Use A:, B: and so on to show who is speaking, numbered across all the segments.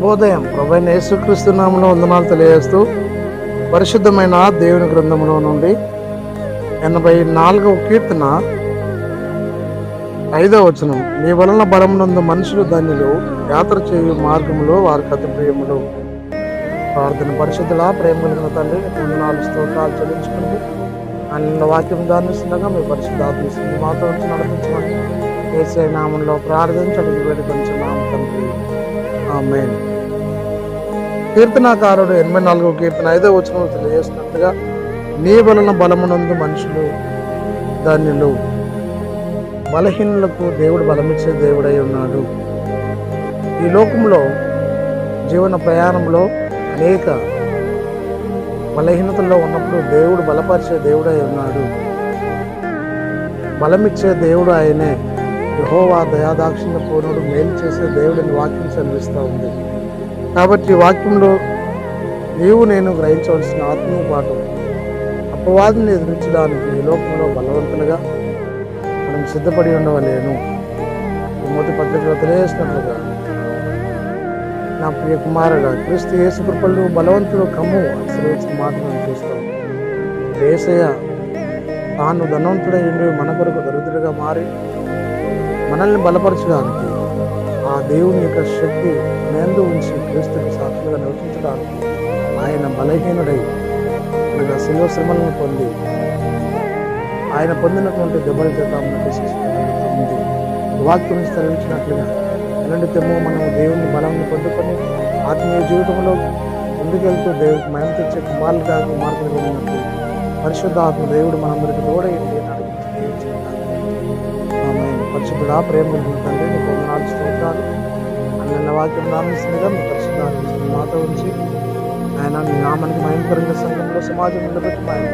A: శుభోదయం. ప్రభైన యేసుక్రీస్తు నామంలో వందనాలు తెలియజేస్తూ పరిశుద్ధమైన దేవుని గ్రంథంలో నుండి ఎనభై నాలుగవ కీర్తన ఐదవ వచనం. నీ వలన బలమునందు మనుషులు ధన్యులు యాత్ర చేయు మార్గములు వారికి అతి ప్రియములు ప్రార్థన పరిశుద్ధుల ప్రేమ కలిగిన తండ్రి వందనాలు స్తోత్రాలు చెల్లించుకుంటూ ఆయన వాక్యం దానిస్తుండగా మీ పరిశుద్ధాత్మ మాతో వచ్చి నడిపించమని ఏసై నామంలో ప్రార్థించడం వేడుకొంచు తండ్రి. ఆమెన్. కీర్తనాకారుడు ఎనభై నాలుగో కీర్తన ఐదో వచనం తెలియజేసినట్లుగా నీ వలన బలమునందు మనుషులు ధన్యులు. బలహీనులకు దేవుడు బలమిచ్చే దేవుడై ఉన్నాడు. ఈ లోకంలో జీవన ప్రయాణంలో అనేక బలహీనతల్లో ఉన్నప్పుడు దేవుడు బలపరిచే దేవుడై ఉన్నాడు. బలమిచ్చే దేవుడు ఆయనే. యహోవా దయాదాక్షిణ్య పూర్ణుడు మేలు చేసే దేవుడిని వాక్యం చదివిస్తూ ఉంది. కాబట్టి వాక్యంలో నీవు నేను గ్రహించవలసిన ఆత్మీయ పాఠం అపవాదిని ఎదిరించడానికి ఈ లోకంలో బలవంతులుగా మనం సిద్ధపడి ఉండవలేను. మొదటి పత్రికలో తెలియజేసినట్లుగా నా ప్రియ కుమారుడా క్రీస్తు యేసు కృపలు బలవంతుడు కమ్ము అని మాట మనం చూస్తాం. ఏసయ్య తాను ధనవంతుడై ఉండి మన కొరకు దరిద్రుడిగా మారి మనల్ని బలపరచడానికి ఆ దేవుని యొక్క శక్తి మేందు ఉంచి క్రీస్తుకి సాక్షులుగా నివసించడానికి ఆయన బలహీనుడై అనగా శిలువ శ్రమలను పొంది ఆయన పొందినటువంటి దెబ్బల చేత మనకు ఉంది వాక్యం స్థలించినట్లుగా ఎలాంటి తెమ్మో మనం దేవుని బలాన్ని పొందుకొని ఆత్మీయ జీవితంలో ముందుకెళ్తూ దేవుడికి మనం తెచ్చే కుమారులుగా కుమార్తెలు ఉన్నట్టు పరిశుద్ధ ఆత్మ దేవుడు మనందరికీ తోడైంది ఆమె పరిశుద్ధుడా ప్రేమ కలిగిన తండ్రి నీకు వందనాలు స్తోత్రాలు. అన్న వాక్యం నామిస్తుందిగా మీ పరిశుద్ధాలు ఆత్మ మాతో ఉంచి ఆయన మీ నామానికి మయంకరంగా సంఘంలో సమాజం ఉండబెట్టి మాయం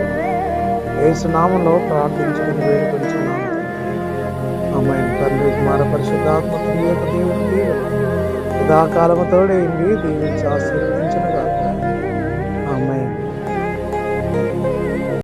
A: ఏసు నామంలో ప్రార్థించుకుని వేడుకొంచున్నాము. అమ్మాయి తండ్రి కుమార పరిశుద్ధాత్మ త్రియేక దేవుని దీవెన సదాకాలముతోడే దీవించి ఆశీర్వదించిన